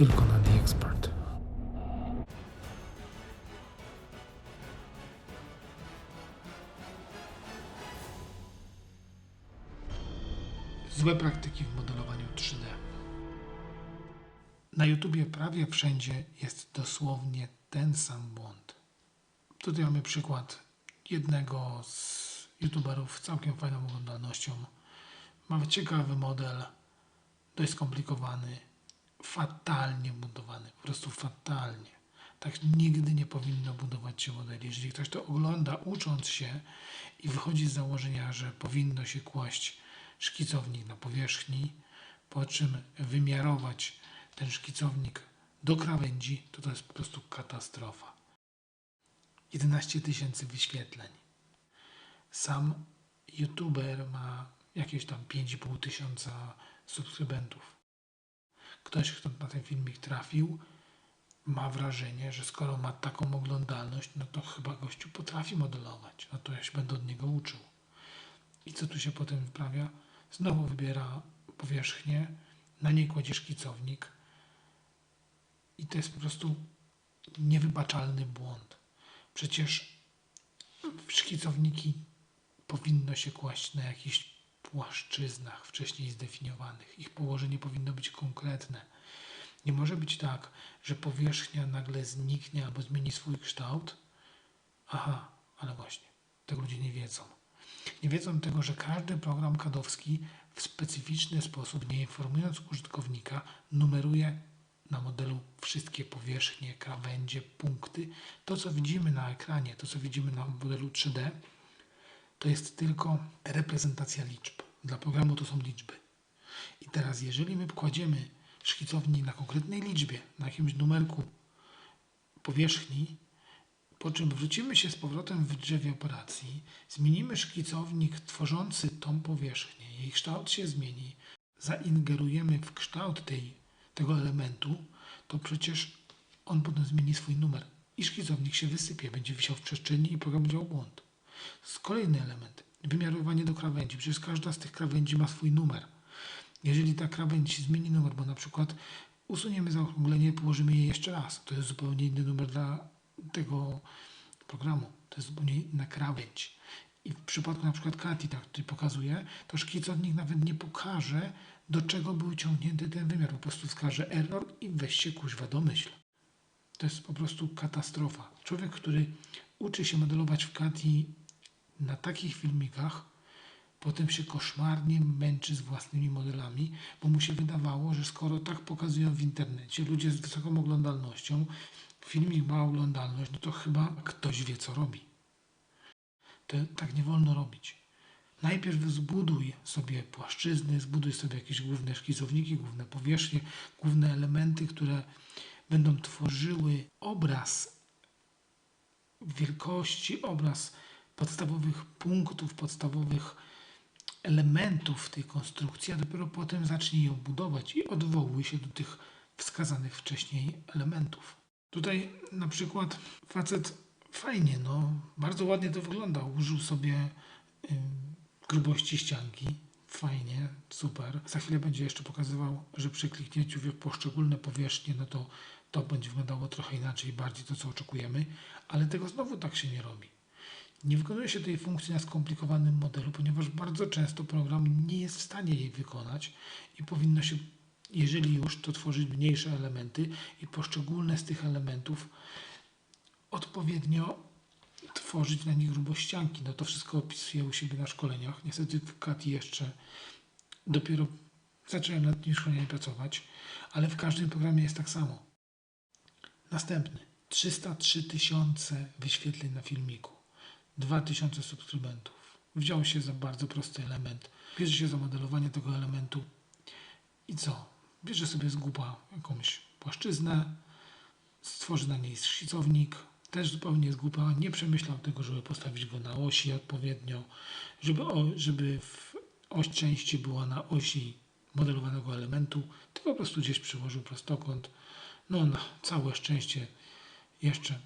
Tylko na The Expert. Złe praktyki w modelowaniu 3D. Na YouTubie prawie wszędzie jest dosłownie ten sam błąd. Tutaj mamy przykład jednego z YouTuberów z całkiem fajną oglądalnością. Ma ciekawy model, dość skomplikowany, fatalnie budowany, po prostu fatalnie. Tak nigdy nie powinno budować się modeli. Jeżeli ktoś to ogląda, ucząc się i wychodzi z założenia, że powinno się kłaść szkicownik na powierzchni, po czym wymiarować ten szkicownik do krawędzi, to to jest po prostu katastrofa. 11 tysięcy wyświetleń. Sam youtuber ma jakieś tam 5,5 tysiąca subskrybentów. Ktoś, kto na ten filmik trafił, ma wrażenie, że skoro ma taką oglądalność, no to chyba gościu potrafi modelować. No to ja się będę od niego uczył. I co tu się potem wyprawia? Znowu wybiera powierzchnię, na niej kładzie szkicownik i to jest po prostu niewybaczalny błąd. Przecież szkicowniki powinno się kłaść na jakichś płaszczyznach wcześniej zdefiniowanych. Ich położenie powinno być konkretne. Nie może być tak, że powierzchnia nagle zniknie albo zmieni swój kształt. Aha, ale właśnie, tego ludzie nie wiedzą. Nie wiedzą tego, że każdy program kadowski w specyficzny sposób, nie informując użytkownika, numeruje na modelu wszystkie powierzchnie, krawędzie, punkty. To, co widzimy na ekranie, to, co widzimy na modelu 3D, to jest tylko reprezentacja liczb. Dla programu to są liczby. I teraz, jeżeli my kładziemy szkicownik na konkretnej liczbie, na jakimś numerku powierzchni, po czym wrócimy się z powrotem w drzewie operacji, zmienimy szkicownik tworzący tą powierzchnię, jej kształt się zmieni, zaingerujemy w kształt tej, tego elementu, to przecież on potem zmieni swój numer i szkicownik się wysypie, będzie wisiał w przestrzeni i program będzie błąd. Z kolejny element, wymiarowanie do krawędzi. Przecież każda z tych krawędzi ma swój numer. Jeżeli ta krawędź zmieni numer, bo na przykład usuniemy zaokrąglenie, położymy je jeszcze raz, to jest zupełnie inny numer dla tego programu. To jest zupełnie inna krawędź. I w przypadku na przykład Kati, tak tutaj pokazuje, to szkicownik nawet nie pokaże, do czego był ciągnięty ten wymiar. Po prostu wskaże error i weź się kuźwa domyśl. To jest po prostu katastrofa. Człowiek, który uczy się modelować w Kati na takich filmikach, potem się koszmarnie męczy z własnymi modelami, bo mu się wydawało, że skoro tak pokazują w internecie ludzie z wysoką oglądalnością, filmik ma oglądalność, no to chyba ktoś wie, co robi. To tak nie wolno robić. Najpierw zbuduj sobie płaszczyzny, zbuduj sobie jakieś główne szkicowniki, główne powierzchnie, główne elementy, które będą tworzyły obraz wielkości, obraz podstawowych punktów, podstawowych elementów tej konstrukcji, a dopiero potem zacznij ją budować i odwołuj się do tych wskazanych wcześniej elementów. Tutaj na przykład facet fajnie, no, bardzo ładnie to wygląda. Użył sobie y, grubości ścianki. Fajnie, super. Za chwilę będzie jeszcze pokazywał, że przy kliknięciu w poszczególne powierzchnie, no to to będzie wyglądało trochę inaczej, bardziej to, co oczekujemy, ale tego znowu tak się nie robi. Nie wykonuje się tej funkcji na skomplikowanym modelu, ponieważ bardzo często program nie jest w stanie jej wykonać i powinno się, jeżeli już, to tworzyć mniejsze elementy i poszczególne z tych elementów odpowiednio tworzyć na nich grubościanki. No to wszystko opisuję u siebie na szkoleniach. Niestety w Kati jeszcze dopiero zacząłem nad tym szkoleniem pracować, ale w każdym programie jest tak samo. Następny. 303 tysiące wyświetleń na filmiku. 2000 subskrybentów. Wziął się za bardzo prosty element. Bierze się za modelowanie tego elementu i co? Bierze sobie z guba jakąś płaszczyznę, stworzy na niej szkicownik, też zupełnie z głupa, nie przemyślał tego, żeby postawić go na osi odpowiednio, żeby, o, żeby oś części była na osi modelowanego elementu, to po prostu gdzieś przyłożył prostokąt. No na całe szczęście jeszcze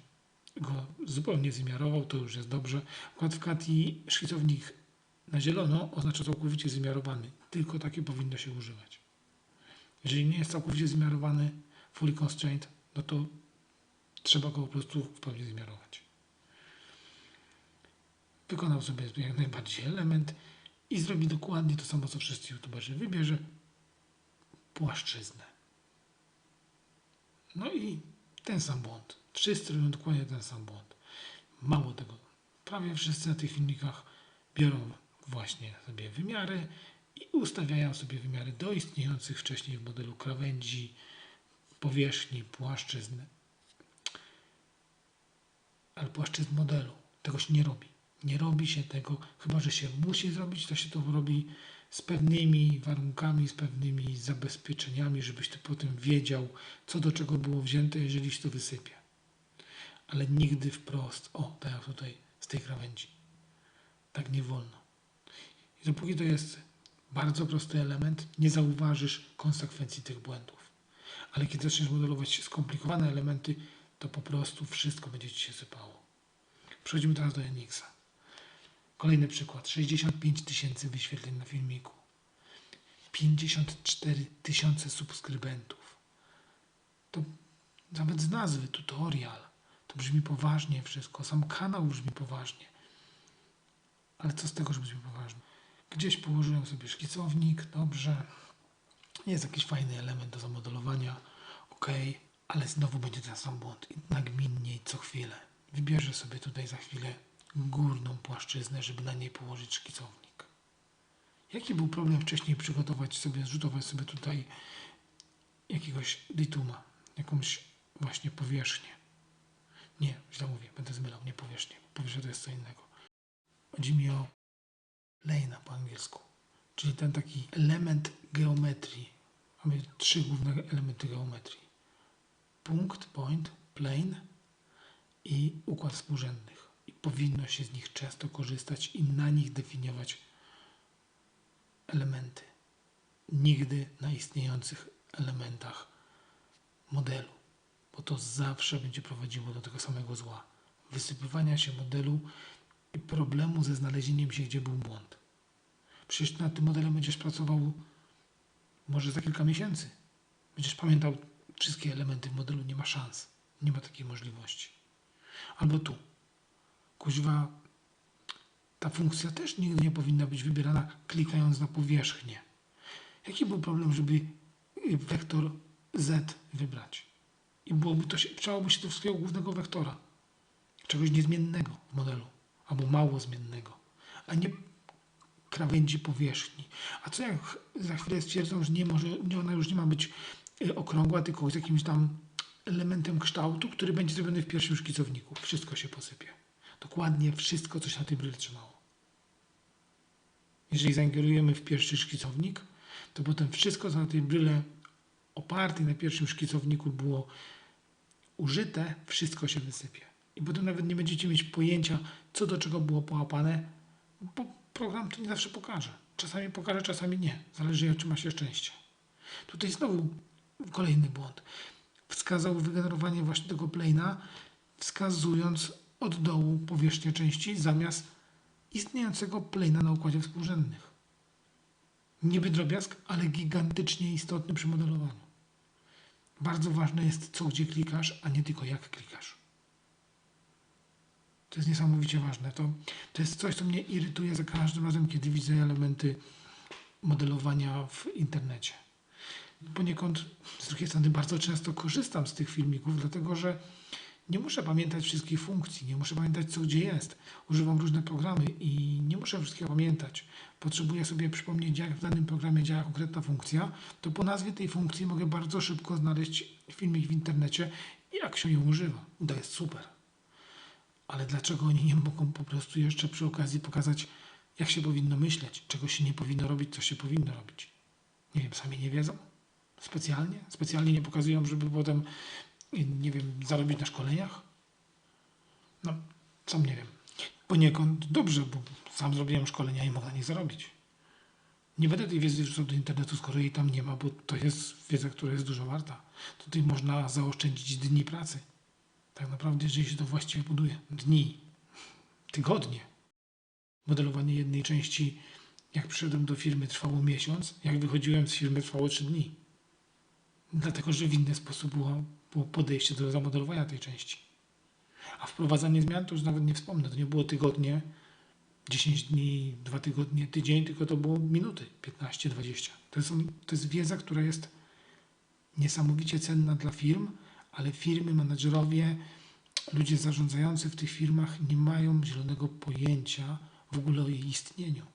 go zupełnie wymiarował, to już jest dobrze. Akurat w Kati szkicownik na zielono oznacza całkowicie zmiarowany. Tylko takie powinno się używać. Jeżeli nie jest całkowicie zmiarowany, fully constrained, no to trzeba go po prostu w pełni zmiarować. Wykonał sobie jak najbardziej element i zrobi dokładnie to samo, co wszyscy youtuberzy. Wybierze płaszczyznę. No i ten sam błąd. Wszyscy robią dokładnie ten sam błąd. Mało tego, prawie wszyscy na tych filmikach biorą właśnie sobie wymiary i ustawiają sobie wymiary do istniejących wcześniej w modelu krawędzi, powierzchni, płaszczyzn. Ale płaszczyzn modelu. Tego się nie robi. Nie robi się tego, chyba że się musi zrobić, to się to robi z pewnymi warunkami, z pewnymi zabezpieczeniami, żebyś ty potem wiedział, co do czego było wzięte, jeżeli się to wysypie. Ale nigdy wprost, o, tak jak tutaj z tej krawędzi. Tak nie wolno. I dopóki to jest bardzo prosty element, nie zauważysz konsekwencji tych błędów. Ale kiedy zaczniesz modelować skomplikowane elementy, to po prostu wszystko będzie ci się sypało. Przechodzimy teraz do NX-a. Kolejny przykład. 65 tysięcy wyświetleń na filmiku. 54 tysiące subskrybentów. To nawet z nazwy tutorial. To brzmi poważnie wszystko. Sam kanał brzmi poważnie. Ale co z tego, że brzmi poważnie? Gdzieś położyłem sobie szkicownik, dobrze. Jest jakiś fajny element do zamodelowania, ok, ale znowu będzie ten sam błąd. I nagminnie i co chwilę. Wybierzę sobie tutaj za chwilę górną płaszczyznę, żeby na niej położyć szkicownik. Jaki był problem wcześniej przygotować sobie, zrzutować sobie tutaj jakiegoś dituma, jakąś właśnie powierzchnię? Nie, źle mówię, będę zmylał, nie powierzchnię. Powierzchnia to jest co innego. Chodzi mi o plane'a po angielsku, czyli ten taki element geometrii. Mamy trzy główne elementy geometrii. Punkt, point, plane i układ współrzędnych. I powinno się z nich często korzystać i na nich definiować elementy. Nigdy na istniejących elementach modelu, bo to zawsze będzie prowadziło do tego samego zła. Wysypywania się modelu i problemu ze znalezieniem się, gdzie był błąd. Przecież nad tym modelem będziesz pracował może za kilka miesięcy. Będziesz pamiętał wszystkie elementy w modelu, nie ma szans. Nie ma takiej możliwości. Albo tu. Kuźwa, ta funkcja też nigdy nie powinna być wybierana klikając na powierzchnię. Jaki był problem, żeby wektor z wybrać? I byłoby to się, wczałoby się do swojego głównego wektora. Czegoś niezmiennego w modelu. Albo mało zmiennego. A nie krawędzi powierzchni. A co jak za chwilę stwierdzą, że nie może, ona już nie ma być y, okrągła, tylko z jakimś tam elementem kształtu, który będzie zrobiony w pierwszym szkicowniku. Wszystko się posypie. Dokładnie wszystko, co się na tej bryle trzymało. Jeżeli zaingerujemy w pierwszy szkicownik, to potem wszystko, co na tej bryle opartej na pierwszym szkicowniku było użyte, wszystko się wysypie. I potem nawet nie będziecie mieć pojęcia, co do czego było połapane, bo program to nie zawsze pokaże. Czasami pokaże, czasami nie. Zależy, czy ma się szczęście. Tutaj znowu kolejny błąd. Wskazał wygenerowanie właśnie tego plane'a, wskazując od dołu powierzchnię części zamiast istniejącego plane'a na układzie współrzędnych. Niby drobiazg, ale gigantycznie istotny przy modelowaniu. Bardzo ważne jest, co gdzie klikasz, a nie tylko jak klikasz. To jest niesamowicie ważne. To, to jest coś, co mnie irytuje za każdym razem, kiedy widzę elementy modelowania w internecie. Poniekąd z drugiej strony bardzo często korzystam z tych filmików, dlatego że nie muszę pamiętać wszystkich funkcji, nie muszę pamiętać co gdzie jest. Używam różne programy i nie muszę wszystkiego pamiętać. Potrzebuję sobie przypomnieć, jak w danym programie działa konkretna funkcja, to po nazwie tej funkcji mogę bardzo szybko znaleźć filmik w internecie i jak się ją używa. To jest super. Ale dlaczego oni nie mogą po prostu jeszcze przy okazji pokazać, jak się powinno myśleć, czego się nie powinno robić, co się powinno robić? Nie wiem, sami nie wiedzą? Specjalnie? Specjalnie nie pokazują, żeby potem, nie wiem, zarobić na szkoleniach? No, sam nie wiem. Poniekąd dobrze, bo sam zrobiłem szkolenia i mogę na nich zarobić. Nie będę tej wiedzy wrzucał do internetu, skoro jej tam nie ma, bo to jest wiedza, która jest dużo warta. Tutaj można zaoszczędzić dni pracy. Tak naprawdę, jeżeli się to właściwie buduje. Dni, tygodnie. Modelowanie jednej części, jak przyszedłem do firmy, trwało miesiąc, jak wychodziłem z firmy, trwało trzy dni. dlatego że w inny sposób było podejście do zamodelowania tej części. A wprowadzanie zmian to już nawet nie wspomnę. To nie było tygodnie, 10 dni, 2 tygodnie, tydzień, tylko to było minuty, 15, 20. To to jest wiedza, która jest niesamowicie cenna dla firm, ale firmy, menedżerowie, ludzie zarządzający w tych firmach nie mają zielonego pojęcia w ogóle o jej istnieniu.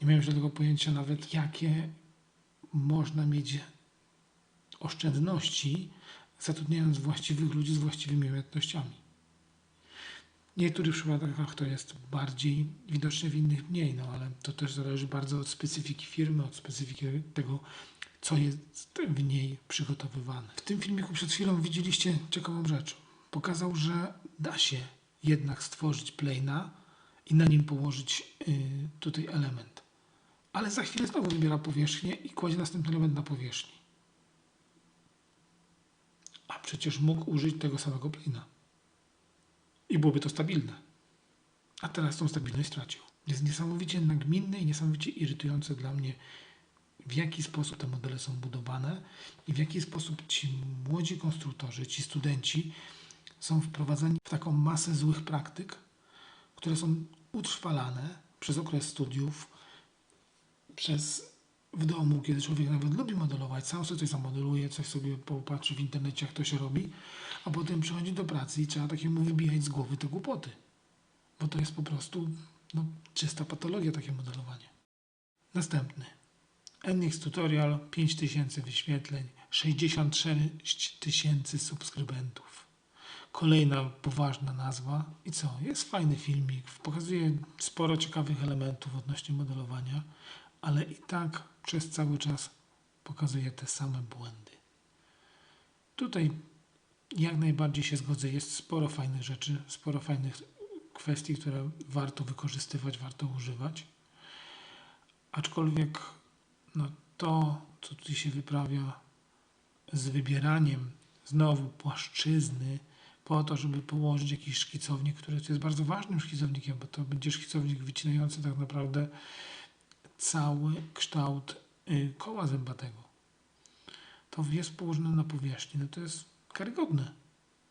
Nie mają zielonego pojęcia nawet, jakie można mieć oszczędności, zatrudniając właściwych ludzi z właściwymi umiejętnościami. W niektórych przypadkach to jest bardziej widoczne, w innych mniej, no ale to też zależy bardzo od specyfiki firmy, od specyfiki tego, co jest w niej przygotowywane. W tym filmiku przed chwilą widzieliście ciekawą rzecz. Pokazał, że da się jednak stworzyć plana i na nim położyć y, tutaj element. Ale za chwilę znowu wybiera powierzchnię i kładzie następny element na powierzchni. Przecież mógł użyć tego samego plana. I byłoby to stabilne. A teraz tą stabilność stracił. Jest niesamowicie nagminne i niesamowicie irytujące dla mnie, w jaki sposób te modele są budowane i w jaki sposób ci młodzi konstruktorzy, ci studenci są wprowadzani w taką masę złych praktyk, które są utrwalane przez okres studiów, przez w domu, kiedy człowiek nawet lubi modelować, sam sobie coś zamodeluje, coś sobie popatrzy w internecie, jak to się robi, a potem przychodzi do pracy i trzeba takiemu wybijać z głowy te głupoty. Bo to jest po prostu no, czysta patologia takie modelowanie. Następny. NX Tutorial, 5000 wyświetleń, 66 tysięcy subskrybentów. Kolejna poważna nazwa. I co? Jest fajny filmik, pokazuje sporo ciekawych elementów odnośnie modelowania, ale i tak przez cały czas pokazuje te same błędy. Tutaj jak najbardziej się zgodzę, jest sporo fajnych rzeczy, sporo fajnych kwestii, które warto wykorzystywać, warto używać. Aczkolwiek no, to, co tutaj się wyprawia z wybieraniem znowu płaszczyzny, po to, żeby położyć jakiś szkicownik, który jest bardzo ważnym szkicownikiem, bo to będzie szkicownik wycinający tak naprawdę cały kształt y, koła zębatego. To jest położone na powierzchni. No to jest karygodne.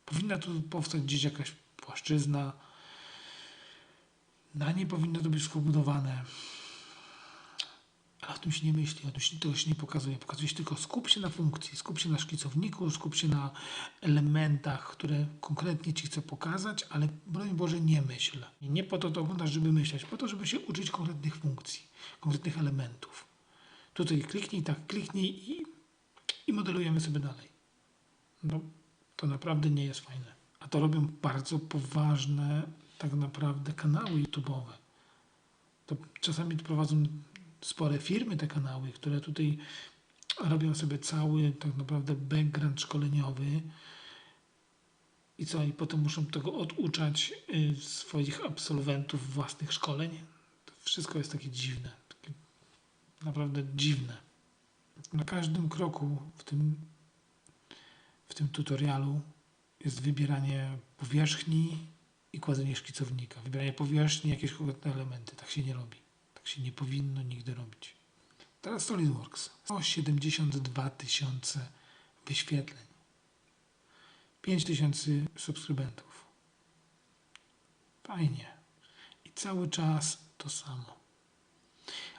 Powinna tu powstać gdzieś jakaś płaszczyzna. Na niej powinno to być wszystko budowane. Ale o tym się nie myśli, o tym się, tego się nie pokazuje. Pokazuje się tylko skup się na funkcji, skup się na szkicowniku, skup się na elementach, które konkretnie Ci chcę pokazać, ale broń Boże nie myśl. Nie po to to oglądasz, żeby myśleć, po to, żeby się uczyć konkretnych funkcji, konkretnych elementów. Tutaj kliknij, tak kliknij i, i modelujemy sobie dalej. No, to naprawdę nie jest fajne. A to robią bardzo poważne tak naprawdę kanały YouTube'owe. To czasami prowadzą spore firmy te kanały, które tutaj robią sobie cały tak naprawdę background szkoleniowy i co, i potem muszą tego oduczać y, swoich absolwentów własnych szkoleń. To wszystko jest takie dziwne, takie naprawdę dziwne. Na każdym kroku w tym, w tym tutorialu jest wybieranie powierzchni i kładzenie szkicownika. Wybieranie powierzchni, jakieś konkretne elementy. Tak się nie robi. Tak się nie powinno nigdy robić. Teraz SolidWorks. O 72 tysiące wyświetleń. 5 tysięcy subskrybentów. Fajnie. I cały czas to samo.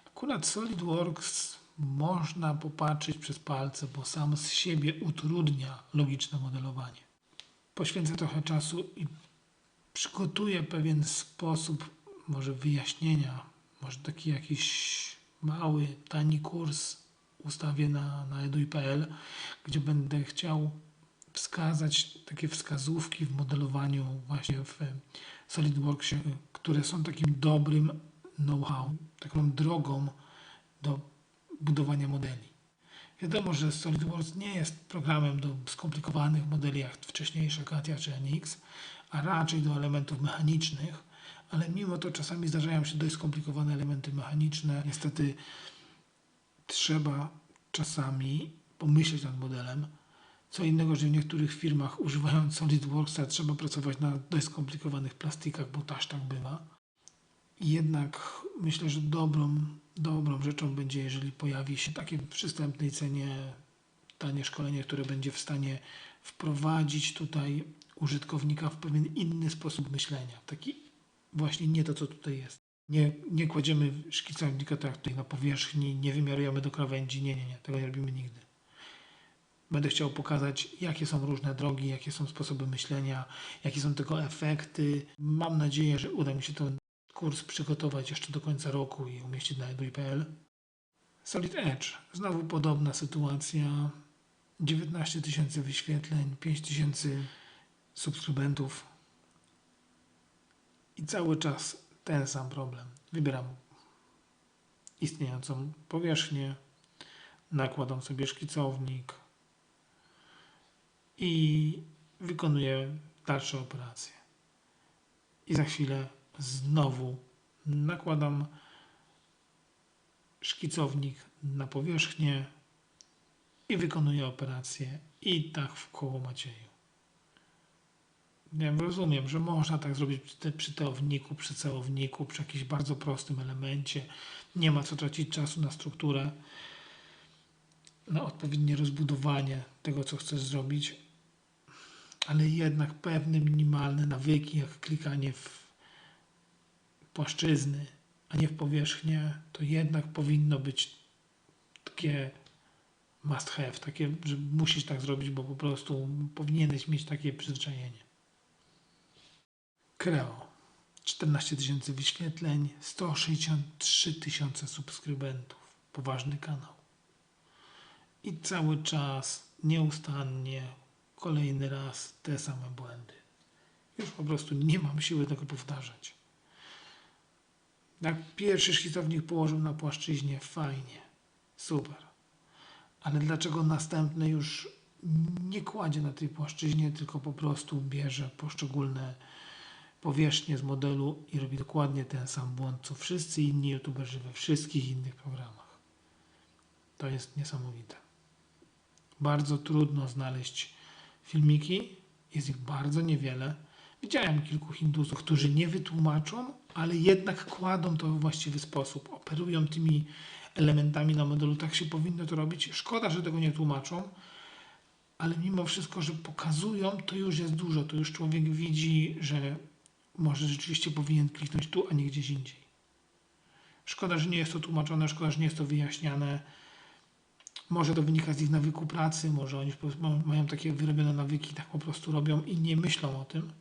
Akurat SolidWorks można popatrzeć przez palce, bo sam z siebie utrudnia logiczne modelowanie. Poświęcę trochę czasu i przygotuję pewien sposób może wyjaśnienia może taki jakiś mały, tani kurs ustawię na, na eduj.pl, gdzie będę chciał wskazać takie wskazówki w modelowaniu właśnie w SolidWorksie, które są takim dobrym know-how, taką drogą do budowania modeli. Wiadomo, że SolidWorks nie jest programem do skomplikowanych modeli jak wcześniejsze Katia czy NX, a raczej do elementów mechanicznych, ale mimo to czasami zdarzają się dość skomplikowane elementy mechaniczne. Niestety trzeba czasami pomyśleć nad modelem. Co innego, że w niektórych firmach używając SolidWorksa trzeba pracować na dość skomplikowanych plastikach, bo też tak bywa. Jednak myślę, że dobrą, dobrą rzeczą będzie, jeżeli pojawi się takie w przystępnej cenie danie szkolenie, które będzie w stanie wprowadzić tutaj użytkownika w pewien inny sposób myślenia. Taki właśnie nie to, co tutaj jest. Nie, nie kładziemy szkicownika tak tutaj na powierzchni, nie wymiarujemy do krawędzi. Nie, nie, nie. Tego nie robimy nigdy. Będę chciał pokazać, jakie są różne drogi, jakie są sposoby myślenia, jakie są tego efekty. Mam nadzieję, że uda mi się ten kurs przygotować jeszcze do końca roku i umieścić na edui.pl. Solid Edge. Znowu podobna sytuacja. 19 tysięcy wyświetleń, 5 tysięcy subskrybentów. I cały czas ten sam problem. Wybieram istniejącą powierzchnię, nakładam sobie szkicownik i wykonuję dalsze operacje. I za chwilę znowu nakładam szkicownik na powierzchnię i wykonuję operację i tak w koło Macieju. Ja rozumiem, że można tak zrobić przy teowniku, przy celowniku, przy jakimś bardzo prostym elemencie. Nie ma co tracić czasu na strukturę, na odpowiednie rozbudowanie tego, co chcesz zrobić, ale jednak pewne minimalne nawyki, jak klikanie w płaszczyzny, a nie w powierzchnię, to jednak powinno być takie must have, takie, że musisz tak zrobić, bo po prostu powinieneś mieć takie przyzwyczajenie. Kreo. 14 tysięcy wyświetleń, 163 tysiące subskrybentów. Poważny kanał. I cały czas, nieustannie, kolejny raz te same błędy. Już po prostu nie mam siły tego powtarzać. Jak pierwszy szkicownik położył na płaszczyźnie, fajnie, super. Ale dlaczego następny już nie kładzie na tej płaszczyźnie, tylko po prostu bierze poszczególne powierzchnie z modelu i robi dokładnie ten sam błąd, co wszyscy inni youtuberzy we wszystkich innych programach. To jest niesamowite. Bardzo trudno znaleźć filmiki, jest ich bardzo niewiele. Widziałem kilku Hindusów, którzy nie wytłumaczą, ale jednak kładą to we właściwy sposób. Operują tymi elementami na modelu. Tak się powinno to robić. Szkoda, że tego nie tłumaczą, ale mimo wszystko, że pokazują, to już jest dużo. To już człowiek widzi, że może rzeczywiście powinien kliknąć tu, a nie gdzieś indziej. Szkoda, że nie jest to tłumaczone, szkoda, że nie jest to wyjaśniane. Może to wynika z ich nawyku pracy, może oni mają takie wyrobione nawyki, tak po prostu robią i nie myślą o tym.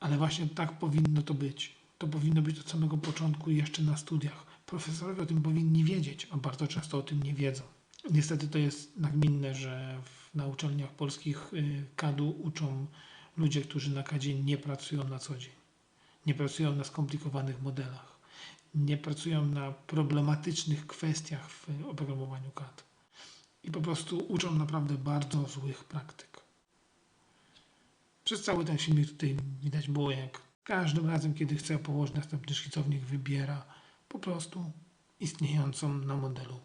Ale właśnie tak powinno to być. To powinno być od samego początku jeszcze na studiach. Profesorowie o tym powinni wiedzieć, a bardzo często o tym nie wiedzą. Niestety to jest nagminne, że w, na uczelniach polskich y, KAD-u uczą ludzie, którzy na KADzie nie pracują na co dzień. Nie pracują na skomplikowanych modelach. Nie pracują na problematycznych kwestiach w oprogramowaniu CAD. I po prostu uczą naprawdę bardzo złych praktyk. Przez cały ten filmik tutaj widać było, jak każdym razem, kiedy chce położyć następny szkicownik, wybiera po prostu istniejącą na modelu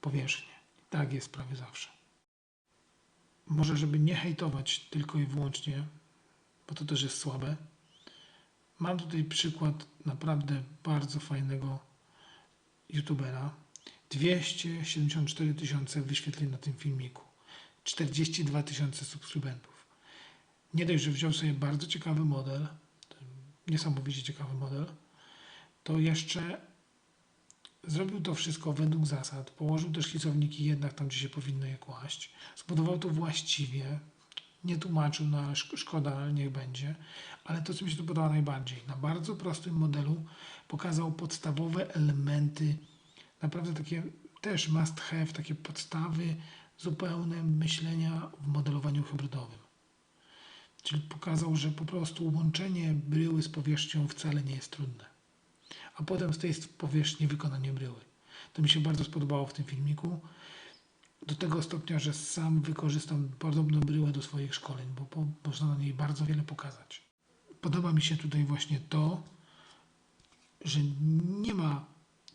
powierzchnię. Tak jest prawie zawsze. Może, żeby nie hejtować tylko i wyłącznie, bo to też jest słabe, mam tutaj przykład naprawdę bardzo fajnego youtubera. 274 tysiące wyświetleń na tym filmiku. 42 tysiące subskrybentów. Nie dość, że wziął sobie bardzo ciekawy model, niesamowicie ciekawy model, to jeszcze zrobił to wszystko według zasad, położył te szkicowniki jednak tam, gdzie się powinno je kłaść, zbudował to właściwie, nie tłumaczył na szkoda, ale niech będzie, ale to, co mi się tu podoba najbardziej, na bardzo prostym modelu pokazał podstawowe elementy, naprawdę takie też must have, takie podstawy zupełne myślenia w modelowaniu hybrydowym. Czyli pokazał, że po prostu łączenie bryły z powierzchnią wcale nie jest trudne. A potem z tej powierzchni wykonanie bryły. To mi się bardzo spodobało w tym filmiku. Do tego stopnia, że sam wykorzystam podobną bryłę do swoich szkoleń, bo po, można na niej bardzo wiele pokazać. Podoba mi się tutaj właśnie to, że nie ma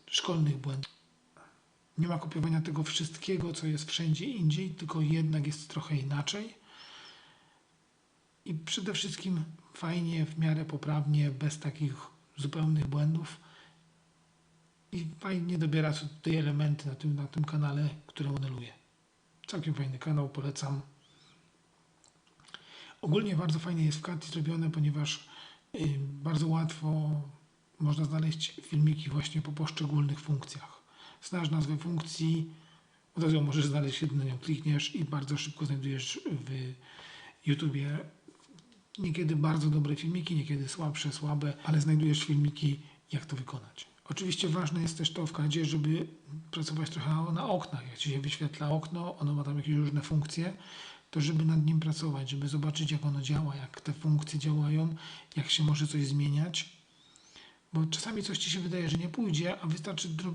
szkolnych błędów. Nie ma kopiowania tego wszystkiego, co jest wszędzie indziej, tylko jednak jest trochę inaczej. I przede wszystkim fajnie, w miarę poprawnie, bez takich zupełnych błędów. I fajnie dobiera tutaj elementy na tym, na tym kanale, które modeluję. Całkiem fajny kanał, polecam. Ogólnie bardzo fajnie jest w Kati zrobione, ponieważ y, bardzo łatwo można znaleźć filmiki właśnie po poszczególnych funkcjach. Znasz nazwę funkcji, od razu możesz znaleźć, kiedy na nią klikniesz i bardzo szybko znajdujesz w YouTubie niekiedy bardzo dobre filmiki, niekiedy słabsze, słabe, ale znajdujesz filmiki, jak to wykonać. Oczywiście ważne jest też to w kadzie, żeby pracować trochę na, na oknach. Jak ci się wyświetla okno, ono ma tam jakieś różne funkcje, to żeby nad nim pracować, żeby zobaczyć, jak ono działa, jak te funkcje działają, jak się może coś zmieniać. Bo czasami coś ci się wydaje, że nie pójdzie, a wystarczy drob,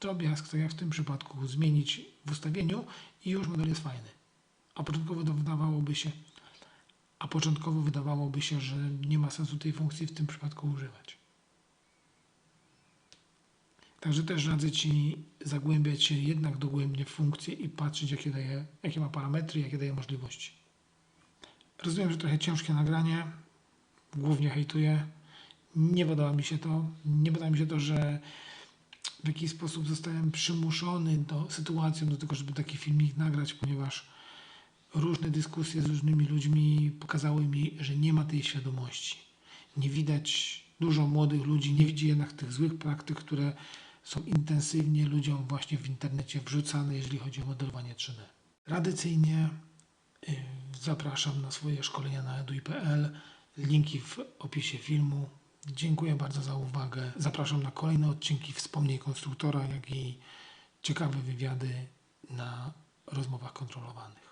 drobiazg, tak jak w tym przypadku, zmienić w ustawieniu i już model jest fajny. A początkowo to wydawałoby się, a początkowo wydawałoby się, że nie ma sensu tej funkcji w tym przypadku używać. Także też radzę Ci zagłębiać się jednak dogłębnie w funkcję i patrzeć, jakie, daje, jakie ma parametry, jakie daje możliwości. Rozumiem, że trochę ciężkie nagranie, głównie hejtuję. Nie podoba mi się to. Nie podoba mi się to, że w jakiś sposób zostałem przymuszony do sytuacją do tego, żeby taki filmik nagrać, ponieważ różne dyskusje z różnymi ludźmi pokazały mi, że nie ma tej świadomości. Nie widać dużo młodych ludzi, nie widzi jednak tych złych praktyk, które są intensywnie ludziom właśnie w internecie wrzucane, jeżeli chodzi o modelowanie 3D. Tradycyjnie y, zapraszam na swoje szkolenia na edui.pl. Linki w opisie filmu. Dziękuję bardzo za uwagę. Zapraszam na kolejne odcinki Wspomnień Konstruktora, jak i ciekawe wywiady na rozmowach kontrolowanych.